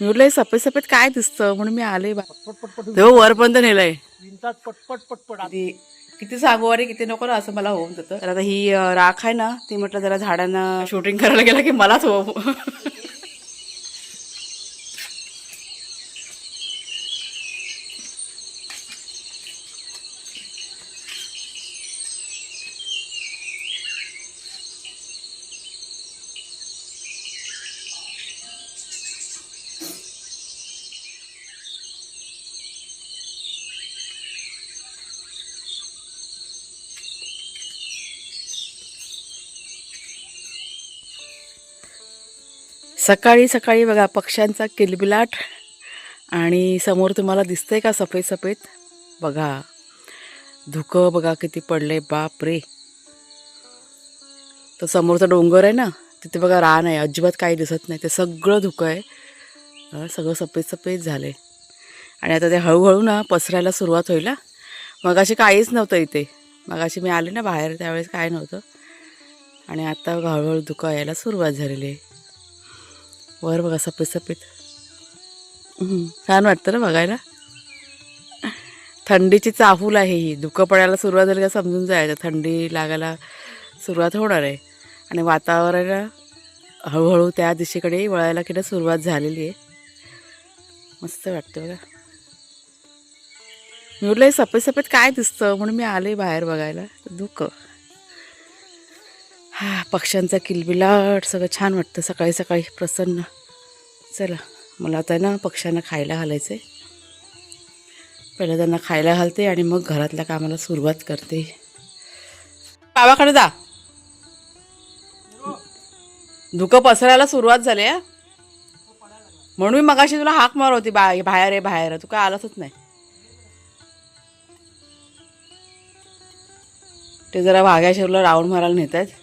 मी म्हटलं सफेद सफेद काय दिसतं? म्हणून मी आले तेव्हा वरपर्यंत नेलंय. पटपट पटपट आधी किती सांगू अरे किती नको ना असं मला होऊन जातं. तर आता ही राख आहे ना ती म्हटलं जरा झाडांना शूटिंग करायला गेलं की मलाच हो सकाळी सकाळी बघा पक्ष्यांचा किलबिलाट. आणि समोर तुम्हाला दिसतंय का सफेद सफेद? बघा. धुकं बघा किती पडले बाप रे तर समोरचा डोंगर आहे ना तिथे बघा रान आहे अजिबात काही दिसत नाही. ते सगळं धुकं आहे. सगळं सफेद सफेद झालं आहे आणि आता ते हळूहळू ना पसरायला सुरुवात होईल हा. मगाशी काहीच नव्हतं इथे. मगाशी मी आले ना बाहेर त्यावेळेस काय नव्हतं. आणि आता हळूहळू धुकं यायला सुरुवात झालेली आहे. वर बघा सफेद सफेद. छान वाटतं ना बघायला. थंडीची चाहूल आहे ही. धुकं पडायला सुरुवात झाली का समजून जायचं. थंडी लागायला सुरुवात होणार आहे. आणि वातावरण हळूहळू त्या दिशेकडे वळायला की सुरुवात झालेली आहे. मस्त वाटतं बघा. मी म्हटलं हे सफेद सफेद काय दिसतं? म्हणून मी आले बाहेर बघायला. धुकं. हा पक्ष्यांचा किलबिलाट सगळं छान वाटतं. सकाळी सकाळी प्रसन्न. चला मला आता ना पक्ष्यांना खायला घालायचं आहे पहिलं त्यांना खायला घालते आणि मग घरातल्या कामाला सुरुवात करते. बाबाकडे जा. धुकं पसरायला सुरुवात झाली आहे म्हणून मी मगाशी तुला हाक मार होती बा बाहेर आहे बाहेर आहे तू काय आलासच नाही. ते जरा भाग्याशेरला राऊंड मारायला नेत आहेत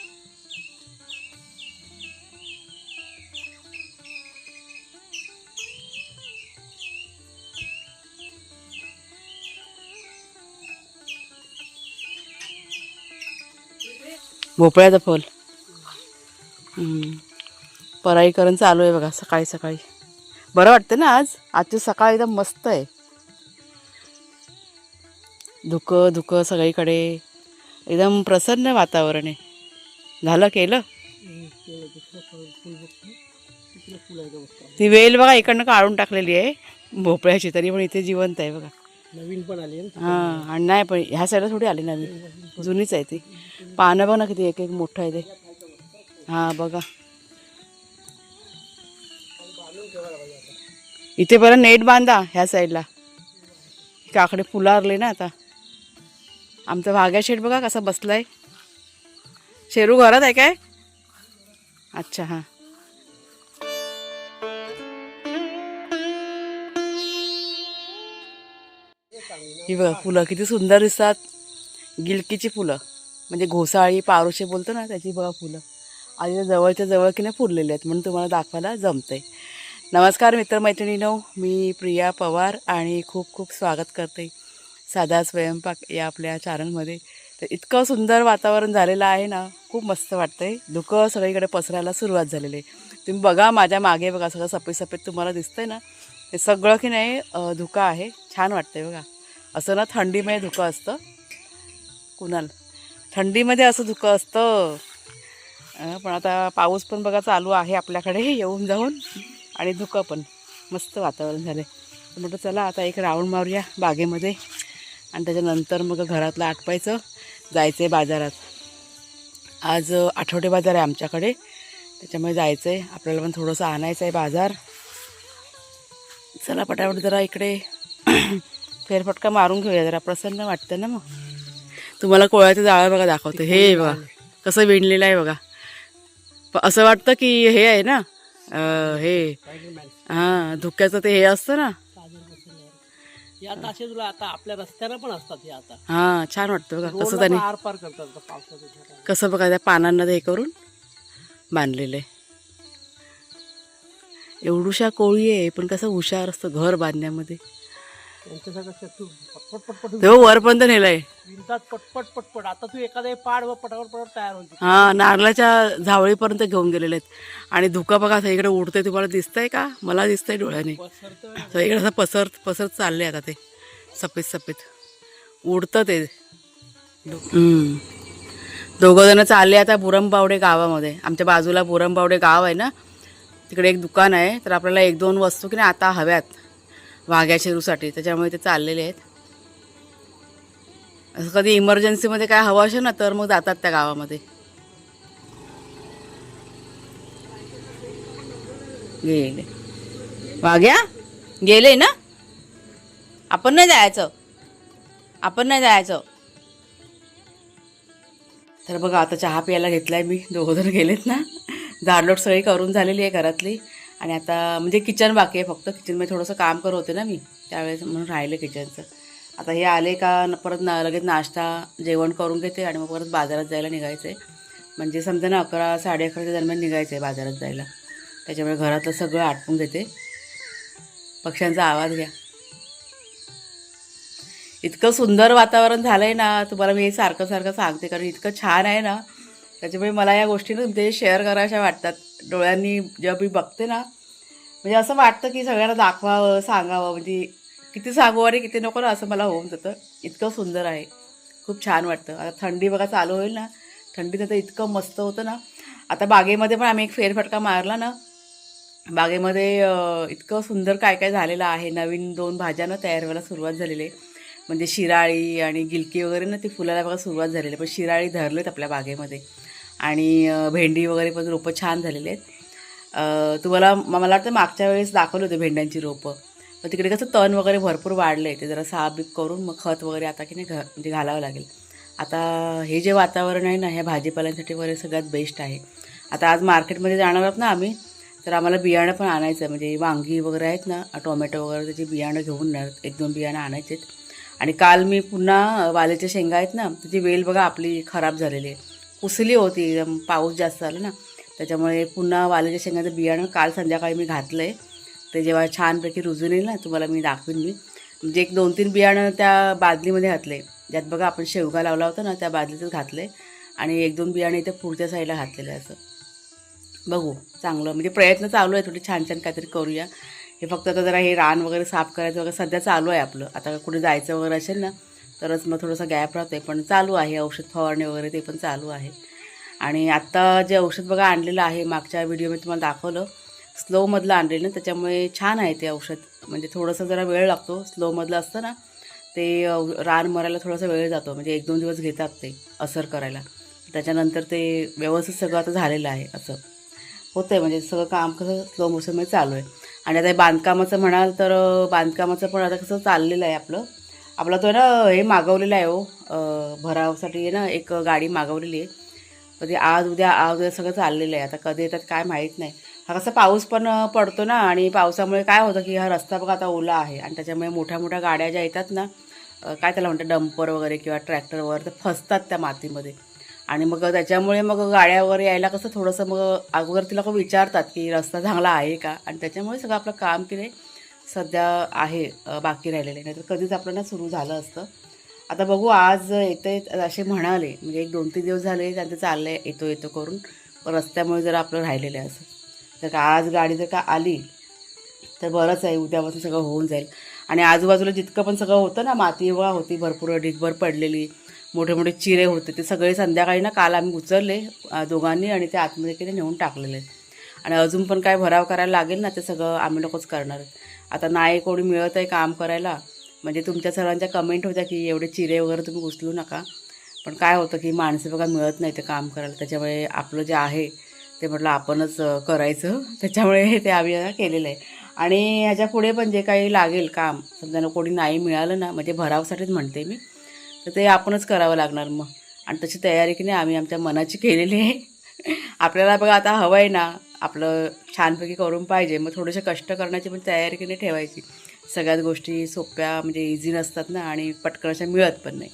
भोपळ्याचं फल. पराईकरण चालू आहे बघा सकाळी सकाळी. बरं वाटतं ना आज? आजची सकाळ एकदम मस्त आहे. धुकं धुकं सगळीकडे. एकदम प्रसन्न वातावरण आहे. झालं केलं? ती वेल बघा इकडनं काढून टाकलेली आहे. भोपळ्याची तरी पण इथे जिवंत आहे बघा. नवीन पण आली हां आणि नाही पण ह्या साईडला थोडी आली नवीन. जुनीच आहे ती. पानं बघ ना किती एक एक मोठं आहे ते. हां बघा. इथे बरं नेट बांधा ह्या साईडला काकडे फुलारले ना आता. आमचा भाग्या शेट बघा कसा बसलाय. शेरू घरात आहे काय? अच्छा हां. ही बघा फुलं किती सुंदर दिसतात. गिलकीची फुलं. म्हणजे घोसाळी पारोशे बोलतो ना त्याची बघा फुलं. आधी जवळच्या जवळ की नाही फुललेले आहेत म्हणून तुम्हाला दाखवायला जमतंय. नमस्कार मित्रमैत्रिणीनो मी प्रिया पवार आणि खूप खूप स्वागत करते साधा स्वयंपाक या आपल्या चॅनलमध्ये तर इतकं सुंदर वातावरण झालेलं आहे ना खूप मस्त वाटतं आहे धुकं सगळीकडे पसरायला सुरुवात झालेली आहे. तुम्ही बघा माझ्या मागे बघा सगळं सफेद सफेद तुम्हाला दिसतंय ना. हे सगळं की नाही धुकं आहे. छान वाटतंय बघा. असं ना थंडीमध्ये धुकं असतं. कुणाल? थंडीमध्ये असं धुकं असतं. पण आता पाऊस पण बघा चालू आहे आपल्याकडे येऊन जाऊन. आणि धुकं पण. मस्त वातावरण झालं म्हटलं चला आता एक राऊंड मारूया बागेमध्ये. आणि त्याच्यानंतर मग घरातलं आटपायचं जायचं आहे बाजारात. आज आठवडे बाजार आहे आमच्याकडे. त्याच्यामुळे जायचं आहे आपल्याला पण थोडंसं आणायचं आहे बाजार. चला पटापट जरा इकडे. फेरफटका मारून घेऊया जरा प्रसन्न वाटतं ना मग. तुम्हाला कोळ्याचं जाळं बघा दाखवते. हे बघा कसं विणलेलं आहे बघा. असं वाटतं की हे आहे ना? हे. हां धुक्याचं ते हे असतं ना? हे आता असे तुला आता आपल्या रस्त्याला पण असतात हे आता. हां छान वाटतं बघा. कसं त्याने पार करतात. कसं बघा त्या पानांना ते हे करून बांधलेलं आहे. एवढूशा कोळी आहे पण कसं हुशार असतं घर बांधण्यामध्ये. पटपट पटपट तेव्हा वरपर्यंत नेलंय. विणतात पटपट पटपट. आता तू एखादा पाड व पटापट पटापट तयार होती हा नारळाच्या झावळीपर्यंत घेऊन गेलेले आहेत. आणि धुका बघा आता इकडे उडतंय तुम्हाला दिसतंय का? मला दिसतंय डोळ्याने. पसरतं तर इकडे असं पसरत पसरत चालले आता ते. सफेद सफेद. उडतं ते. हम्म. दोघं जण चालले आता बुरंबावडे गावामध्ये. आमच्या बाजूला बुरंबावडे गाव आहे ना? तिकडे एक दुकान आहे. तर आपल्याला एक दोन वस्तू की नाही आता हव्यात. वाघ्या शेरूसाठी. त्याच्यामुळे ते चाललेले आहेत. असं कधी इमर्जन्सीमध्ये काय हवं असेल ना तर मग जातात त्या गावामध्ये. गेले. वाघ्या गेले ना? आपण नाही जायचं. आपण नाही जायचं. तर बघा आता चहा प्यायला घेतलाय मी. दोघं जण गेलेत ना. झाडलोट सगळी करून झालेली आहे घरातली. आणि आता म्हणजे किचन बाकी आहे फक्त. किचनमध्ये थोडंसं काम करत होते ना मी त्यावेळेस म्हणून राहिलं किचनचं आता हे आले का न- परत ना लगेच नाश्ता जेवण करून घेते आणि मग परत बाजारात जायला निघायचं आहे म्हणजे समजा ना अकरा साडे अकराच्या दरम्यान निघायचं आहे बाजारात जायला. त्याच्यामुळे घरातलं सगळं आटपून घेते. पक्ष्यांचा आवाज घ्या. इतकं सुंदर वातावरण झालं आहे ना तुम्हाला मी हे सारखं सारखं सांगते कारण इतकं छान आहे ना. त्याच्यामुळे मला या गोष्टी ना शेअर करायच्या वाटतात. डोळ्यांनी जेव्हा मी बघते ना म्हणजे असं वाटतं की सगळ्यांना दाखवावं सांगावं. म्हणजे किती सांगू आणि किती नको ना असं मला होऊन जातं. इतकं सुंदर आहे. खूप छान वाटतं. आता थंडी बघा चालू होईल ना. थंडी तर इतकं मस्त होतं ना. आता बागेमध्ये पण आम्ही एक फेरफटका मारला ना. बागेमध्ये इतकं सुंदर काय काय झालेलं आहे. नवीन दोन भाज्या ना तयार व्हायला सुरुवात झालेली आहे. म्हणजे शिराळी आणि गिलकी वगैरे ना ती फुलाला बघा सुरुवात झालेली आहे. पण शिराळी धरलेत आपल्या बागेमध्ये. आणि भेंडी वगैरे पण रोपं छान झालेली आहेत. तुम्हाला म- मला वाटतं मागच्या वेळेस दाखवलं होतं भेंड्यांची रोपं. मग तिकडे कसं तण वगैरे भरपूर वाढलं आहे ते जरा साफ करून मग खत वगैरे आता की नाही घ म्हणजे घालावं लागेल. आता हे जे वातावरण आहे ना ह्या भाजीपाल्यांसाठी वगैरे सगळ्यात बेस्ट आहे. आता आज मार्केटमध्ये जाणार आहोत ना आम्ही तर आम्हाला बियाणं पण आणायचं आहे. म्हणजे वांगी वगैरे आहेत ना टोमॅटो वगैरे त्याची बियाणं घेऊन येणार एक दोन बियाणं आणायचे आहेत आणि काल मी पुन्हा वालेच्या शेंगा आहेत ना त्याची वेल बघा आपली खराब झालेली आहे. कुसली होती पाऊस जास्त झाला ना. त्याच्यामुळे पुन्हा वालेच्या शेंगाचं बियाणं काल संध्याकाळी मी घातलं आहे ते जेव्हा छानपैकी रुजून येईल ना तुम्हाला मी दाखवीन मी म्हणजे एक दोन तीन बियाणं त्या बादलीमध्ये घातले ज्यात बघा आपण शेवगा लावला होता ना त्या बादलीतच घातले आणि एक दोन बियाणे इथे पुढच्या साईडला घातलेले आहे असं. बघू चांगलं. म्हणजे प्रयत्न चालू आहे थोडी छान छान काहीतरी करूया. हे फक्त आता जरा हे रान वगैरे साफ करायचं वगैरे सध्या चालू आहे आपलं. आता कुठे जायचं वगैरे असेल ना तरच मग थोडंसं गॅप राहते पण चालू आहे औषध फवारणी वगैरे ते पण चालू आहे. आणि आत्ता जे औषध बघा आणलेलं आहे मागच्या व्हिडिओमध्ये तुम्हाला दाखवलं स्लोमधलं आणलेलं ना त्याच्यामुळे छान आहे ते औषध. म्हणजे थोडंसं जरा वेळ लागतो. स्लोमधलं असतं ना ते रान मरायला थोडासा वेळ जातो. म्हणजे एक दोन दिवस घेतात ते असर करायला. त्याच्यानंतर ते व्यवस्थित सगळं आता झालेलं आहे असं. होतं आहे म्हणजे सगळं काम कसं स्लो मोशनमध्ये चालू आहे. आणि आता हे बांधकामाचं म्हणाल तर बांधकामाचं पण आता कसं चाललेलं आहे आपलं. आपला तो ना हे मागवलेलं आहे हो. भरावसाठी आहे ना एक गाडी मागवलेली आहे. तर ते आज उद्या आज उद्या सगळं चाललेलं आहे. आता कधी येतात काय माहीत नाही. हा कसा पाऊस पण पडतो ना आणि पावसामुळे काय होतं की हा रस्ता बघा आता ओला आहे आणि त्याच्यामुळे मोठ्या मोठ्या गाड्या ज्या येतात ना काय त्याला म्हणतात डंपर वगैरे किंवा ट्रॅक्टर वगैरे फसतात त्या मातीमध्ये. आणि मग त्याच्यामुळे मग गाड्या वगैरे यायला कसं थोडंसं मग अगोदर तिला लोकं विचारतात की रस्ता चांगला आहे का? आणि त्याच्यामुळे सगळं आपलं काम की नाही सध्या आहे बाकी राहिलेले. नाही तर कधीच आपलं ना सुरू झालं असतं. आता बघू आज येते असे म्हणाले म्हणजे एक दोन तीन दिवस झाले त्यांचं चाललं आहे येतो येतो करून. पण रस्त्यामुळे जर आपलं राहिलेलं आहे असं. तर का आज गाडी जर का आली तर बरंच आहे उद्यापासून सगळं होऊन जाईल. आणि आजूबाजूला जितकं पण सगळं होतं ना माती वा होती भरपूर ढिगभर पडलेली मोठे मोठे चिरे होते ते सगळे संध्याकाळी ना काल आम्ही उचलले दोघांनी आणि ते आतमध्ये केले नेऊन टाकलेले. आणि अजून पण काय भराव करायला लागेल ना ते सगळं आम्ही लोकच करणार. आहे आता नाही कोणी मिळत आहे काम करायला. म्हणजे तुमच्या सर्वांच्या कमेंट होत्या की एवढे चिरे वगैरे तुम्ही उचलू नका. पण काय होतं की माणसं बघा मिळत नाही ते काम करायला. त्याच्यामुळे आपलं जे आहे ते म्हटलं आपणच करायचं. त्याच्यामुळे ते आम्ही केलेलं आहे. आणि ह्याच्या पुढे पण जे काही लागेल काम समजा कोणी नाही मिळालं ना म्हणजे भरावसाठीच म्हणते मी तर ते आपणच करावं लागणार मग. आणि तशी तयारी की नाही आम्ही आमच्या मनाची केलेली आहे. आपल्याला बघा आता हवं आहे ना आपलं छानपैकी करून पाहिजे. मग थोडेसे कष्ट करण्याची पण तयारी की ठेवायची. सगळ्याच गोष्टी सोप्या म्हणजे इझी नसतात ना आणि पटकन अशा मिळत पण नाही.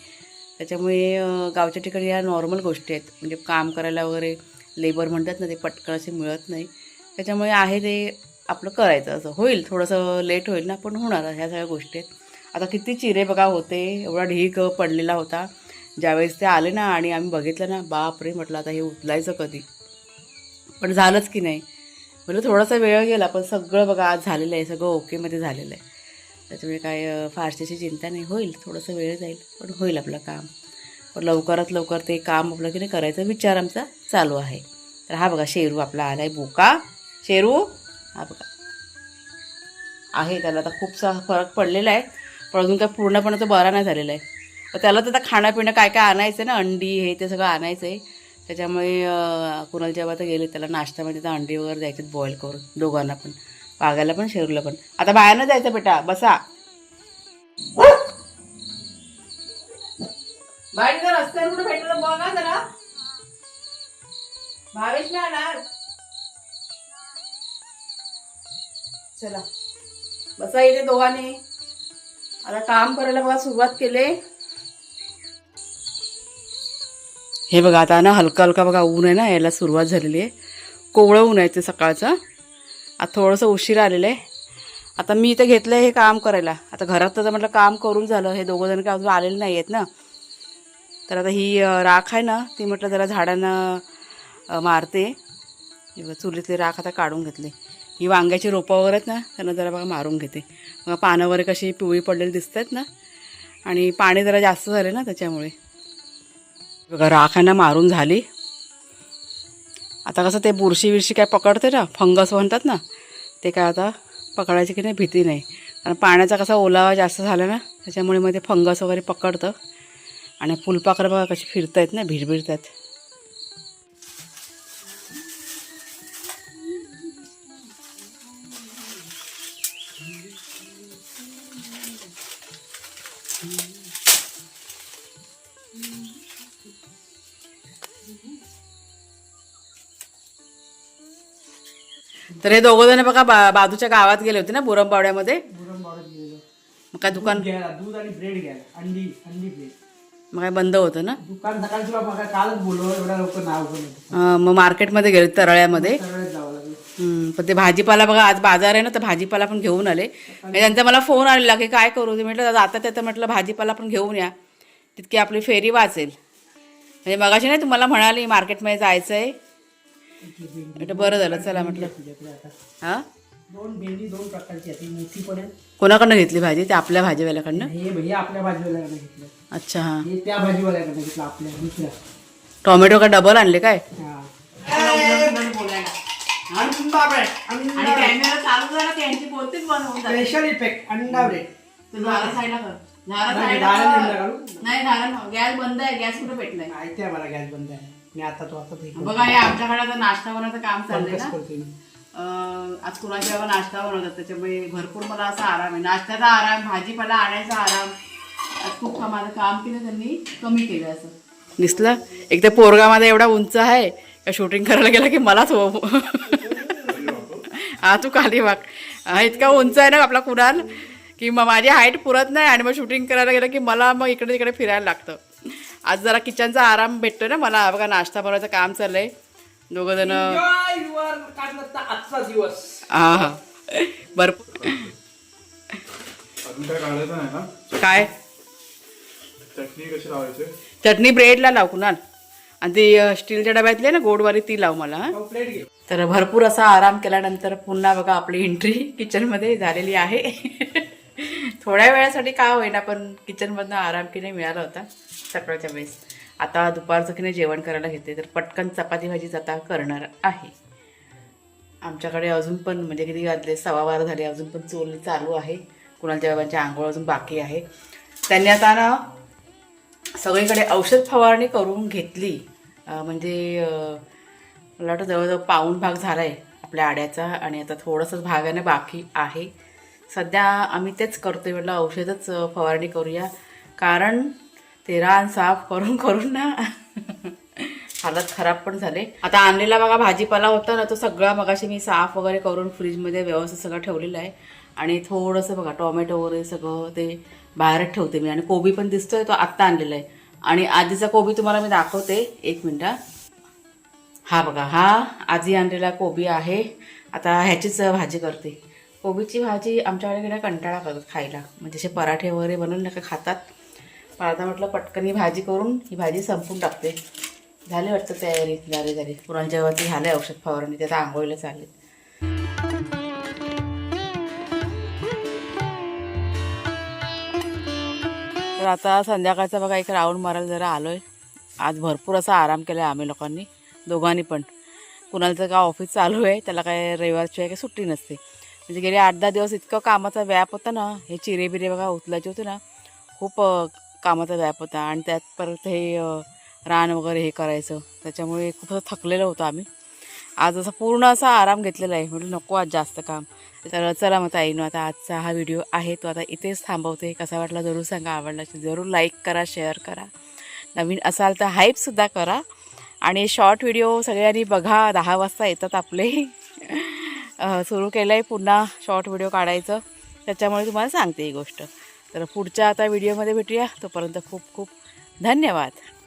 त्याच्यामुळे गावच्या ठिकाणी या नॉर्मल गोष्टी आहेत. म्हणजे काम करायला वगैरे लेबर म्हणतात ना ते पटकन असे मिळत नाही. त्याच्यामुळे आहे ते आपलं करायचं. असं होईल. थोडंसं लेट होईल ना पण होणार ह्या सगळ्या गोष्टी आहेत. आता किती चिरे बघा होते. एवढा ढीक पडलेला होता. ज्यावेळेस ते आले ना आणि आम्ही बघितलं ना बापरे म्हटलं आता हे उचलायचं कधी? पण झालंच की नाही. म्हटलं थोडासा वेळ गेला पण सगळं बघा आज झालेलं आहे सगळं ओकेमध्ये झालेलं आहे. त्याच्यामुळे काय फारशीची चिंता नाही. होईल थोडंसं वेळ जाईल पण होईल आपलं काम. पण लवकरात लवकर ते काम आपलं की नाही करायचा विचार आमचा चालू आहे. तर हा बघा शेरू आपला आला आहे बोका. शेरू हा बघा. आहे त्याला आता खूपसा फरक पडलेला आहे पण अजून काय पूर्णपणे तो बरा नाही झालेला आहे. तर त्याला तर आता खाणंपिणं काय काय आणायचं आहे ना अंडी हे ते सगळं आणायचं आहे त्याच्यामुळे अं, कुणाल जेव्हा तर गेले त्याला नाश्त्यामध्ये तर अंडी वगैरे द्यायचे बॉईल करून दोघांना पण. वाघायला पण शेरूला पण. आता बाहेर जायचं बेटा बसा. बाहेर जर रस्त्यावर कुठे भेटलं जरा. भावेश नाही चला. बसा इथे दोघांनी. आता काम करायला बघा सुरुवात केले. हे बघा आता ना हलका हलका बघा ऊन आहे ना यायला सुरुवात झालेली आहे. कोवळं ऊन आहे ते सकाळचं. आता थोडंसं उशीर आलेलं आहे. आता मी इथे घेतलं आहे हे काम करायला. आता घरात तर म्हटलं काम करून झालं हे दोघं जण काय अजून आलेले नाही आहेत ना. तर आता ही राख आहे ना ती म्हटलं जरा झाडांना मारते. चुलीतली राख आता काढून घेतली. ही वांग्याची रोपं वगैरे आहेत ना त्यांना जरा बघा मारून घेते. मग पानं वगैरे कशी पिवळी पडलेली दिसत आहेत ना. आणि पाणी जरा जास्त झाले ना त्याच्यामुळे. बघा राखांना मारून झाली. आता कसं ते बुरशी विरशी काय पकडते ना फंगस म्हणतात ना ते काय आता पकडायची की नाही भीती नाही. कारण पाण्याचा कसा ओलावा जास्त झाला ना त्याच्यामुळे मग ते फंगस वगैरे पकडतं. आणि फुलपाखरं बघा कशी फिरत आहेत ना भिरभिरतायत. तर हे दोघं जण बघा बा बाजूच्या गावात गेले होते ना बुरमपावड्यामध्ये मग काय दुकान दूध घ्यायला दूध आणि ब्रेड घ्यायला अंडी अंडी ब्रेड मग काय बंद होतं ना? दुकान सकाळी तुला बघा कालच बोलव एवढ्या लवकर नाव पण होतं अं, मग मार्केटमध्ये गेले तरळ्यामध्ये. सगळ्यात जावं लागेल. हम्म, पण ते भाजीपाला बघा आज बाजार आहे ना तर भाजीपाला पण घेऊन आले. आणि त्यांचा मला फोन आलेला की काय करू? ते म्हटलं आता त्याचं म्हटलं भाजीपाला पण घेऊन या. तितकी आपली फेरी वाचेल. म्हणजे मगाशी नाही तुम्हाला म्हणाली मार्केटमध्ये जायचं आहे म्हटलं बरं झालं चला म्हटलं. आता. हां? दोन भेंडी दोन प्रकारची आहे मोठी पण आहे कोणाकडनं घेतली भाजी? ते आपल्या भाजीवाल्याकडनं? हे भैया आपल्या भाजीवाल्याकडे घेतलं. अच्छा हां. हे त्या भाजीवाल्याकडे घेतलं आपल्या दुसऱ्या. टोमॅटो का डबल आणले काय? हा. स्पेशल इफेक्ट अंडा ब्रेड नाही झालं ना गॅस बंद आहे गॅस कुठे पेटलाय? माहिती आहे मला गॅस बंद आहे. मी आता तो आता ते बघा हे आमच्याकडे आता नाश्ता बनवायचं काम चाललंय कसं ना? करते मी. अं, आज कुणाच्या जेव्हा नाश्ता बनवतात? त्याच्यामुळे भरपूर मला असा आराम आहे. नाश्त्याचा आराम भाजीपाला आणायचा आराम. आज खूप का- माझं काम केलं त्यांनी कमी केलं असं. दिसलं? एक तर पोरगामध्ये एवढा उंच आहे का शूटिंग करायला गेला की मलाच हो हा तू खाली वाग हा इतका उंच आहे ना आपला कुणाल की मग माझी हाईट पुरत नाही आणि मग शूटिंग करायला गेलं की मला मग इकडे तिकडे फिरायला लागतं. आज जरा किचनचा आराम भेटतो ना मला. बघा नाश्ता बनवायचं काम चाललंय. दोघं जण आजचा दिवस. हा हा. भरपूर. अजून काय चटणी कशी लावायची? चटणी ब्रेडला लाव कुणाल. आणि ती स्टीलच्या डब्यातली ना गोडवाली ती लाव मला हा. प्लेट घे. तर भरपूर असा आराम केल्यानंतर पुन्हा बघा आपली एंट्री किचनमध्ये झालेली आहे. थोड्या वेळासाठी का होईना पण किचनमधनं आराम की नाही मिळाला होता सकाळच्या वेळेस. आता दुपारचं की नाही जेवण करायला घेते तर पटकन चपाती भाजी आता करणार आहे. आमच्याकडे अजून पण म्हणजे किती घातले सवा बारा झाले अजून पण चोल चालू आहे. कुणाच्या बाबांची आंघोळ अजून बाकी आहे. त्यांनी आता ना सगळीकडे औषध फवारणी करून घेतली. म्हणजे मला वाटतं जवळजवळ पाऊण भाग झाला आहे आपल्या आड्याचा आणि आता थोडंसंच भागाने बाकी आहे. सध्या आम्ही तेच करतोय म्हटलं औषधच फवारणी करूया. कारण ते रान साफ करून करून ना हालत खराब पण झाले. आता आणलेला बघा भाजीपाला होता ना तो सगळा मगाशी मी साफ वगैरे करून फ्रीजमध्ये व्यवस्थित सगळं ठेवलेला आहे. आणि थोडंसं बघा टोमॅटो वगैरे सगळं ते बाहेरच ठेवते मी. आणि कोबी पण दिसतोय तो आत्ता आणलेला आहे. आणि आजीचा कोबी तुम्हाला मी दाखवते. एक मिनटं हा बघा हा आजी आणलेला कोबी आहे. आता ह्याचीच भाजी करते. कोबीची भाजी आमच्याकडे गेल्या कंटाळा करतात खायला. म्हणजे असे पराठे वगैरे बनवून नका खातात. पण आता म्हटलं पटकन ही भाजी करून ही भाजी संपून टाकते. झाली वाटतं तयारी झाली झाली. पुरण जेव्हाची आहे औषध फवारणी त्याचा आंघोळीला चालले तर आता संध्याकाळचा बघा एक राऊंड मारायला जरा आलो आहे आज भरपूर असा आराम केला आहे आम्ही लोकांनी दोघांनी पण. कुणालचं का ऑफिस चालू आहे त्याला काय रविवारची आहे काही सुट्टी नसते. म्हणजे गेले आठ दहा दिवस इतकं कामाचा व्याप होता ना हे चिरे बिरे बघा उचलायचे होते ना खूप कामाचा व्याप होता. आणि त्यात परत हे रान वगैरे हे करायचं. त्याच्यामुळे खूप असं थकलेलं होतं आम्ही. आज असा पूर्ण असा आराम घेतलेला आहे. म्हटलं नको आज जास्त काम. तर चला मग ताईनो आता आजचा हा व्हिडिओ आहे तो आता इथेच थांबवते. कसा वाटला जरूर सांगा. आवडला जरूर लाईक करा शेअर करा. नवीन असाल तर हाईपसुद्धा करा. आणि शॉर्ट व्हिडिओ सगळ्यांनी बघा. दहा वाजता येतात आपले. सुरू केलं आहे पुन्हा शॉर्ट व्हिडिओ काढायचं. त्याच्यामुळे तुम्हाला सांगते ही गोष्ट. तर पुढच्या आता व्हिडिओमध्ये भेटूया. तोपर्यंत खूप खूप धन्यवाद.